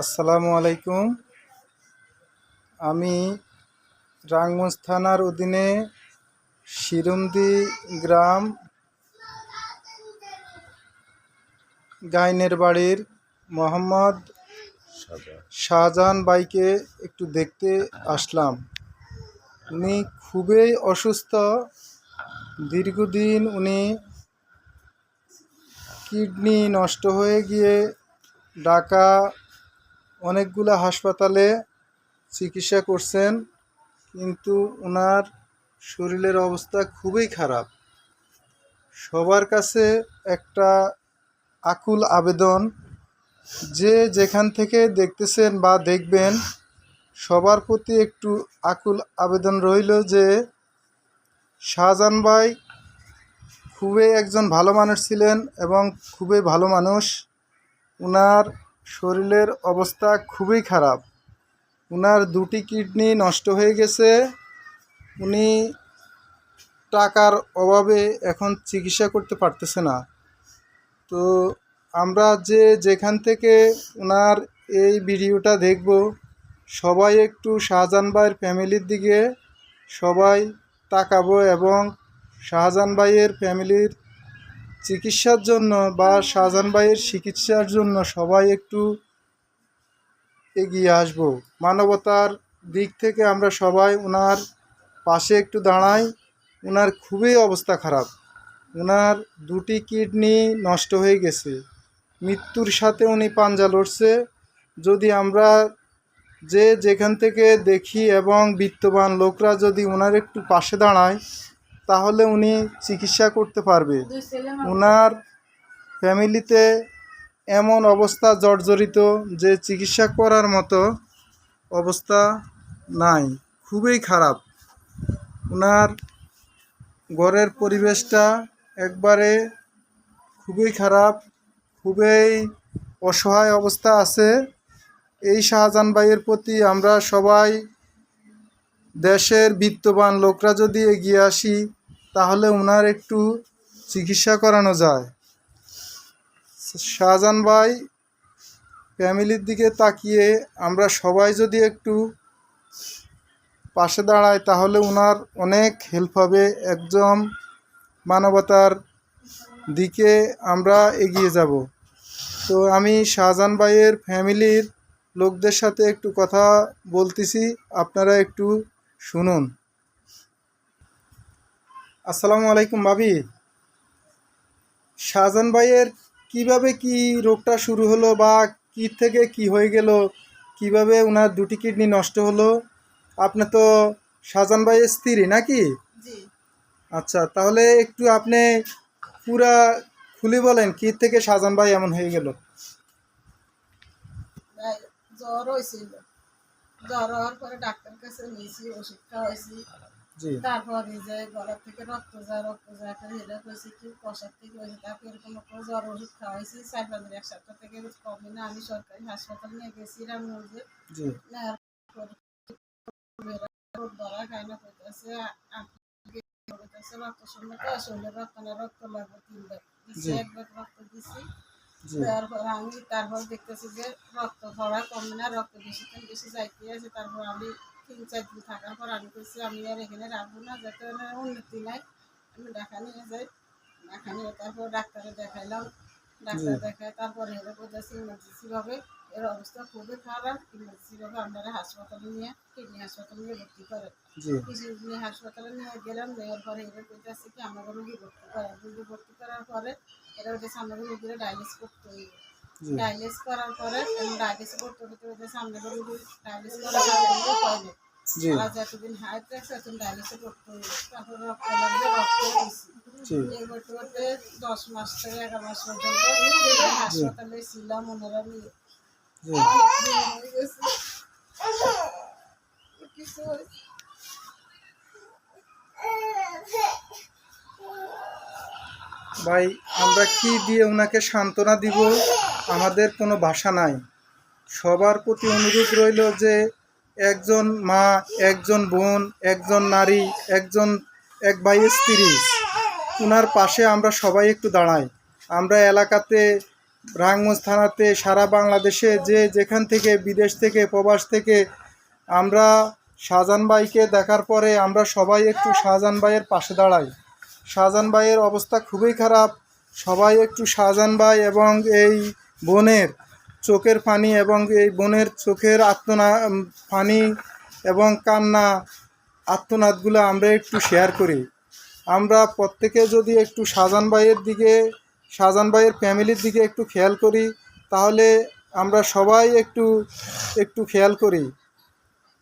আসসালামু আলাইকুম। আমি রাঙ্গঞ্জ থানার অধীনে শিরুমদি গ্রাম গাইনের বাড়ির মোহাম্মদ শাহজাহান বাইকে একটু দেখতে আসলাম। উনি খুবই অসুস্থ। দীর্ঘদিন উনি কিডনি নষ্ট হয়ে গিয়ে ঢাকা অনেকগুলো হাসপাতালে চিকিৎসা করছেন, কিন্তু ওনার শরীরের অবস্থা খুবই খারাপ। সবার কাছে একটা আকুল আবেদন, যে যেখান থেকে দেখতেছেন বা দেখবেন, সবার প্রতি একটু আকুল আবেদন রইল যে শাহজাহান ভাই খুবই একজন ভালো মানুষ ছিলেন এবং খুবই ভালো মানুষ। উনার শরীরের অবস্থা খুবই খারাপ। উনার দুটি কিডনি নষ্ট হয়ে গেছে। উনি টাকার অভাবে এখন চিকিৎসা করতে পারতেছে না। তো আমরা যে যেখান থেকে ওনার এই ভিডিওটা দেখব, সবাই একটু শাহজাহান ভাইয়ের ফ্যামিলির দিকে সবাই তাকাবো এবং শাহজাহান ভাইয়ের ফ্যামিলির চিকিৎসার জন্য বা শাহজাহান ভাইয়ের চিকিৎসার জন্য সবাই একটু এগিয়ে আসব। মানবতার দিক থেকে আমরা সবাই ওনার পাশে একটু দাঁড়াই। ওনার খুবই অবস্থা খারাপ। ওনার দুটি কিডনি নষ্ট হয়ে গেছে। মৃত্যুর সাথে উনি পাঞ্জা লড়ছে। যদি আমরা যে যেখান থেকে দেখি এবং বিত্তবান লোকরা যদি ওনার একটু পাশে দাঁড়ায় তাহলে উনি চিকিৎসা করতে পারবে। ওনার ফ্যামিলিতে এমন অবস্থা জর্জরিত যে চিকিৎসা করার মতো অবস্থা নাই। খুবই খারাপ। ওনার ঘরের পরিবেশটা একবারে খুবই খারাপ খুবই অসহায় অবস্থা আছে। এই শাহজাহান ভাইয়ের প্রতি আমরা সবাই দেশের বিত্তবান লোকরা যদি এগিয়ে আসি, তাহলে ওনার একটু চিকিৎসা করানো যায়। শাহজাহান ভাই ফ্যামিলির দিকে তাকিয়ে আমরা সবাই যদি একটু পাশে দাঁড়াই, তাহলে ওনার অনেক হেল্প হবে। একদম মানবতার দিকে আমরা এগিয়ে যাব। তো আমি শাহজাহান ভাইয়ের ফ্যামিলির লোকদের সাথে একটু কথা বলতেছি। আপনারা একটু শুনুন। আসসালামু আলাইকুম ভাবি। শাহজান ভাইয়ের কীভাবে কি রোগটা শুরু হলো বা কি থেকে কি হয়ে গেল কীভাবে ওনার দুটি কিডনি নষ্ট হলো আপনি তো শাহজাহান ভাইয়ের স্ত্রী নাকি? আচ্ছা তাহলে একটু আপনি পুরা খুলে বলেন কি থেকে শাহজান ভাই এমন হয়ে গেল? জ্বর হয়েছিল। জ্বর হওয়ার পরে ডাক্তার কাছে নিয়েছি ওষুধ খাওয়াইছি। তারপর যে গলার থেকে রক্ত যায় রক্ত যায় করে হেলে হয়েছে কি কষার থেকে হয়েছে তারপর এরকম জ্বর ওষুধ খাওয়াইছি চার পাঁচ এক সপ্তাহ থেকে কমে না আমি সরকারি হাসপাতাল নিয়ে গেছি রামগঞ্জে। ধরা না করতেছে করতেছে রক্ত শূন্য তো শরীরে রক্ত না রক্ত লাগবে তিনবার। দিচ্ছি একবার রক্ত দিচ্ছি তারপর আমি তারপর দেখতেছি যে রক্ত ধরা কমে না রক্ত বেশি বেশি যাইতে আছে তারপর আমি তিন চার দিন থাকার পর আমি বলছি আমি আর এখানে রাখব না যাতে উন্নতি নাই। আমি ঢাকা নিয়ে যাই ঢাকা নিয়ে তারপর ডাক্তারে দেখাইলাম। ডাক্তার। দেখায় তারপরে হেলে বলতেছে ইমার্জেন্সি ভাবে এর অবস্থা খুবই খারাপ। ইমার্জেন্সি ভাবে আপনারা হাসপাতালে নিয়ে কিডনি হাসপাতালে নিয়ে ভর্তি করে জি। কিডনি হাসপাতালে নিয়ে গেলাম নেওয়ার পরে এরা বলতেছে কি আমাকে রুগী ভর্তি করে রুগী ভর্তি করার পরে এরা ওদের সামনে রুগীরা ডায়ালিস করতে হইবে। ডায়ালিস করার পরে ডায়ালিস করতে সামনে ডায়ালিস করার পরে পাইলে রাখছে ডায়ালিসে করতে তারপর রক্ত লাগবে রক্ত এই করতে করতে দশ মাস থেকে এগারো মাস পর্যন্ত হাসপাতালে ছিলাম ওনারা নিয়ে কিছু ভাই আমরা কি দিয়ে ওনাকে সান্ত্বনা দিব? আমাদের কোনো ভাষা নাই। সবার প্রতি অনুরোধ রইল যে একজন মা, একজন বোন, একজন নারী, একজন, এক ভাইয়ের স্ত্রী ওনার পাশে আমরা সবাই একটু দাঁড়াই। আমরা এলাকাতে রাঙ্গঞ্জ থানাতে, সারা বাংলাদেশে যে যেখান থেকে, বিদেশ থেকে, প্রবাস থেকে আমরা শাহজাহান ভাইকে দেখার পরে আমরা সবাই একটু শাহজাহান ভাইয়ের পাশে দাঁড়াই। শাহজাহান ভাইয়ের অবস্থা খুবই খারাপ। সবাই একটু শাহজাহান ভাই এবং এই বোনের চোখের পানি এবং এই বোনের চোখের আত্মনা পানি এবং কান্না আত্মনাদগুলো আমরা একটু শেয়ার করি। আমরা প্রত্যেকে যদি একটু শাহজাহান ভাইয়ের দিকে শাহজাহান ভাইয়ের ফ্যামিলির দিকে একটু খেয়াল করি, তাহলে আমরা সবাই একটু একটু খেয়াল করি।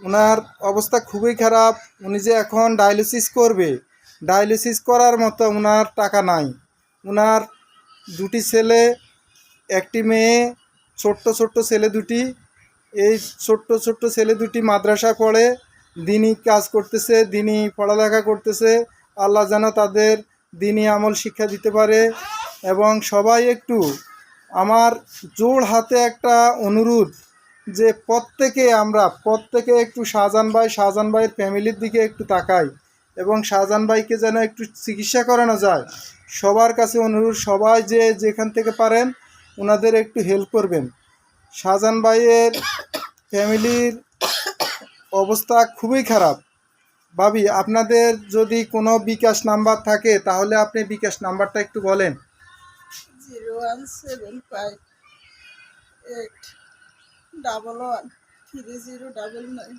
ওনার অবস্থা খুবই খারাপ, উনি যে এখন ডায়ালিসিস করবে। ডায়ালিসিস করার মতো ওনার টাকা নাই। ওনার দুটি ছেলে একটি মেয়ে, ছোট্ট ছোট্ট ছেলে দুটি। এই ছোট্ট ছোট্ট ছেলে দুটি মাদ্রাসা পড়ে, দিনই কাজ করতেছে, দিনই পড়ালেখা করতেছে। আল্লাহ যেন তাদের দিনই আমল শিক্ষা দিতে পারে এবং সবাই একটু আমার জোর হাতে একটা অনুরোধ যে প্রত্যেকে আমরা, প্রত্যেকে একটু শাহজাহান ভাই, শাহজাহান ভাইয়ের ফ্যামিলির দিকে একটু তাকাই এবং শাহজাহান ভাইকে যেন একটু চিকিৎসা করানো যায়। সবার কাছে অনুরোধ, সবাই যে যেখান থেকে পারেন ওনাদের একটু হেল্প করবেন। শাহজাহান ভাইয়ের ফ্যামিলির অবস্থা খুবই খারাপ। ভাবি আপনাদের যদি কোনো বিকাশ নাম্বার থাকে তাহলে আপনি বিকাশ নাম্বারটা একটু বলেন। Zero one seven five eight double one three zero double nine.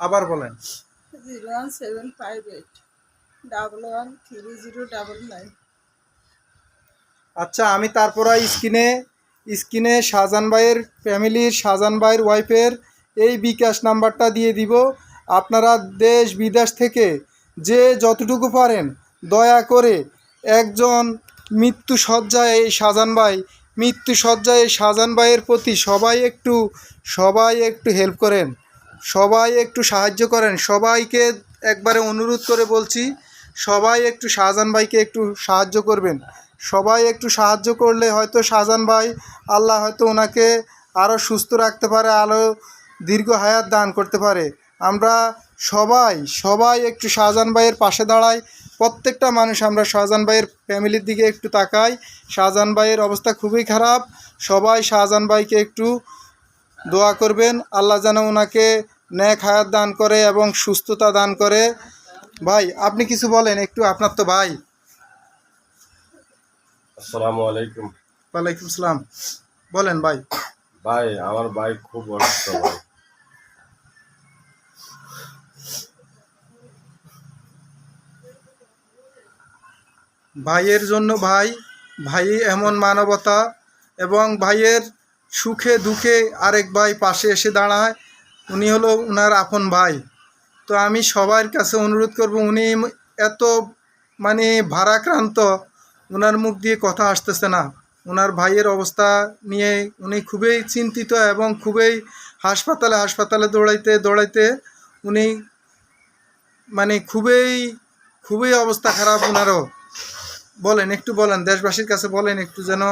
আবার বলেন। Zero one seven five eight double one three zero double nine. আচ্ছা আমি তারপরে স্ক্রিনে স্ক্রিনে শাহজান ভাইয়ের ফ্যামিলির শাহজান ভাইয়ের ওয়াইফের এই বিকাশ নাম্বারটা দিয়ে দিব। আপনারা দেশ, বিদেশ থেকে যে যতটুকু পারেন, দয়া করে একজন মৃত্যু সজ্জায় এই শাহজান ভাই মৃত্যু সজ্জায় এই শাহজান ভাইয়ের প্রতি সবাই একটু সবাই একটু হেল্প করেন, সবাই একটু সাহায্য করেন। সবাইকে একবারে অনুরোধ করে বলছি, সবাই একটু শাহজান ভাইকে একটু সাহায্য করবেন। সবাই একটু সাহায্য করলে হয়তো শাহজাহান ভাই, আল্লাহ হয়তো ওনাকে আরও সুস্থ রাখতে পারে আরও দীর্ঘ হায়াত দান করতে পারে। আমরা সবাই সবাই একটু শাহজাহান ভাইয়ের পাশে দাঁড়াই, প্রত্যেকটা মানুষ আমরা শাহজাহান ভাইয়ের ফ্যামিলির দিকে একটু তাকাই। শাহজাহান ভাইয়ের অবস্থা খুবই খারাপ, সবাই শাহজাহান ভাইকে একটু দোয়া করবেন, আল্লাহ যেন ওনাকে ন্যাক হায়াত দান করে এবং সুস্থতা দান করে। ভাই, আপনি কিছু বলেন একটু, আপনার তো ভাই। আসসালামু আলাইকুম। ওয়ালাইকুম সালাম। বলেন ভাই। ভাই আমার ভাই খুব অসুস্থ ভাই। ভাইয়ের জন্য ভাই ভাই এমন মানবতা এবং ভাইয়ের সুখে দুঃখে আরেক ভাই পাশে এসে দাঁড়ায় উনি হলো উনার আপন ভাই। তো আমি সবার কাছে অনুরোধ করব উনি এত মানে ভারাক্রান্ত ওনার মুখ দিয়ে কথা আসতেছে না। ওনার ভাইয়ের অবস্থা নিয়ে উনি খুবই চিন্তিত এবং খুবই হাসপাতালে হাসপাতালে দৌড়াইতে দৌড়াইতে উনি মানে খুবই খুবই অবস্থা খারাপ ওনারও বলেন, একটু বলেন, দেশবাসীর কাছে বলেন একটু যেন।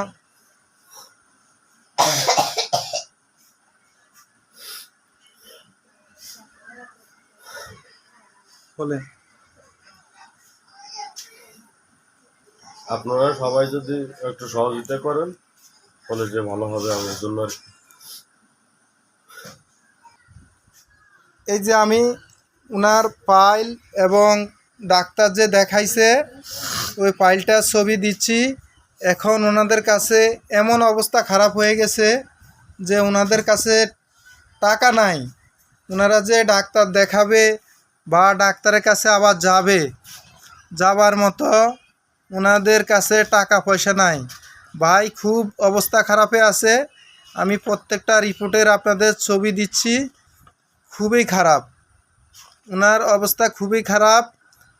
বলেন। আপনারা সবাই যদি একটু সহযোগিতা করেন, তাহলে যে ভালো হবে আমার জন্য আর। এই যে আমি উনার ফাইল এবং ডাক্তার যে দেখাইছে, ওই ফাইলটার ছবি দিচ্ছি এখন ওনাদের কাছে এমন অবস্থা খারাপ হয়ে গেছে যে ওনাদের কাছে টাকা নাই ওনারা যে ডাক্তার দেখাবে বা ডাক্তারের কাছে আবার যাবে, যাবার মতো ওনাদের কাছে টাকা পয়সা নাই। ভাই, খুব অবস্থা খারাপে আছে। আমি প্রত্যেকটা রিপোর্টের আপনাদের ছবি দিচ্ছি। খুবই খারাপ। ওনার অবস্থা খুবই খারাপ।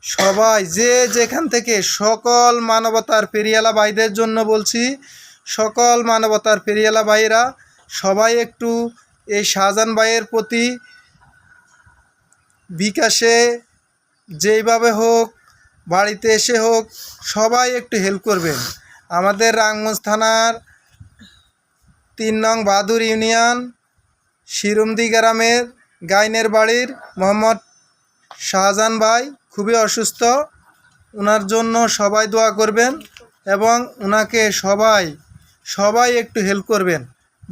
সবাই, যে যেখান থেকে, সকল মানবতার পেরিয়ালা ভাইদের জন্য বলছি, সকল মানবতার পেরিয়ালা ভাইরা সবাই একটু এই শাহজাহান ভাইয়ের প্রতি বিকাশে যেইভাবে হোক বাড়িতে এসে হোক, সবাই একটু হেল্প করবেন। আমাদের রাঙ্গঞ্জ থানার তিন নং বাহাদুর ইউনিয়ন, শিরুমদি গ্রামের গাইনের বাড়ির মোহাম্মদ শাহজাহান ভাই খুবই অসুস্থ। ওনার জন্য সবাই দোয়া করবেন এবং ওনাকে সবাই সবাই একটু হেল্প করবেন।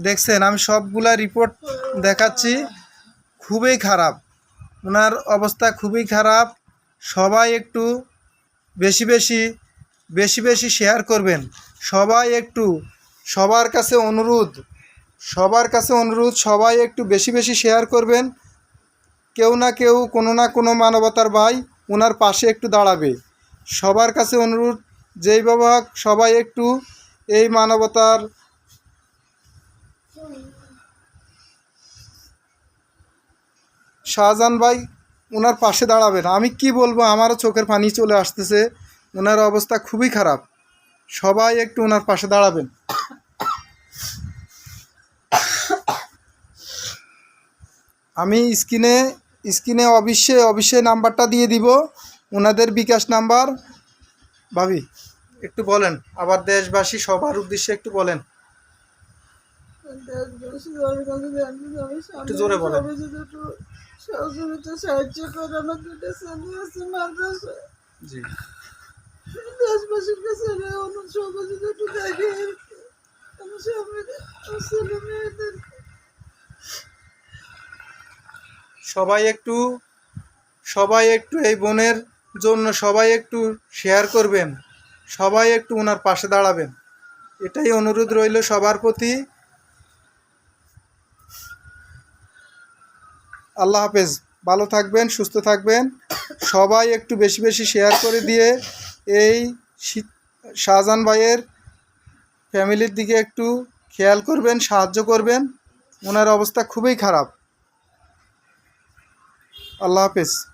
দেখছেন, আমি সবগুলা রিপোর্ট দেখাচ্ছি, খুবই খারাপ। ওনার অবস্থা খুবই খারাপ। সবাই একটু বেশি বেশি বেশি বেশি শেয়ার করবেন। সবাই একটু সবার কাছে অনুরোধ, সবার কাছে অনুরোধ, সবাই একটু বেশি বেশি শেয়ার করবেন। কেউ না কেউ, কোনো না কোনো মানবতার ভাই ওনার পাশে একটু দাঁড়াবে। সবার কাছে অনুরোধ, যেই বাবা সবাই একটু এই মানবতার শাহজাহান ভাই ওনার পাশে দাঁড়াবেন। আমি কি বলব আমারও চোখের পানি চলে আসতেছে। ওনার অবস্থা খুবই খারাপ। সবাই একটু ওনার পাশে দাঁড়াবেন। আমি স্ক্রিনে স্ক্রিনে অবশ্যই অবশ্যই নাম্বারটা দিয়ে দিব। ওনাদের বিকাশ নাম্বার। ভাবি একটু বলেন। আবার দেশবাসী সবার উদ্দেশ্যে একটু বলেন। একটু জোরে বলেন। সবাই সহযোগিতা সাহায্য করে আমার দুটো ছেলে আছে মাদ্রাসায় জি। দেশবাসীর কাছে অনুরোধ সবাই একটু দেখে আমার সবাই ছেলে মেয়েদের। সবাই একটু সবাই একটু এই বোনের জন্য সবাই একটু শেয়ার করবেন সবাই একটু ওনার পাশে দাঁড়াবেন। এটাই অনুরোধ রইল সবার প্রতি। আল্লাহ হাফেজ। ভালো থাকবেন, সুস্থ থাকবেন। সবাই একটু বেশি বেশি শেয়ার করে দিয়ে এই শাহজাহান ভাইয়ের ফ্যামিলির দিকে একটু খেয়াল করবেন, সাহায্য করবেন। ওনার অবস্থা খুবই খারাপ। আল্লাহ হাফেজ।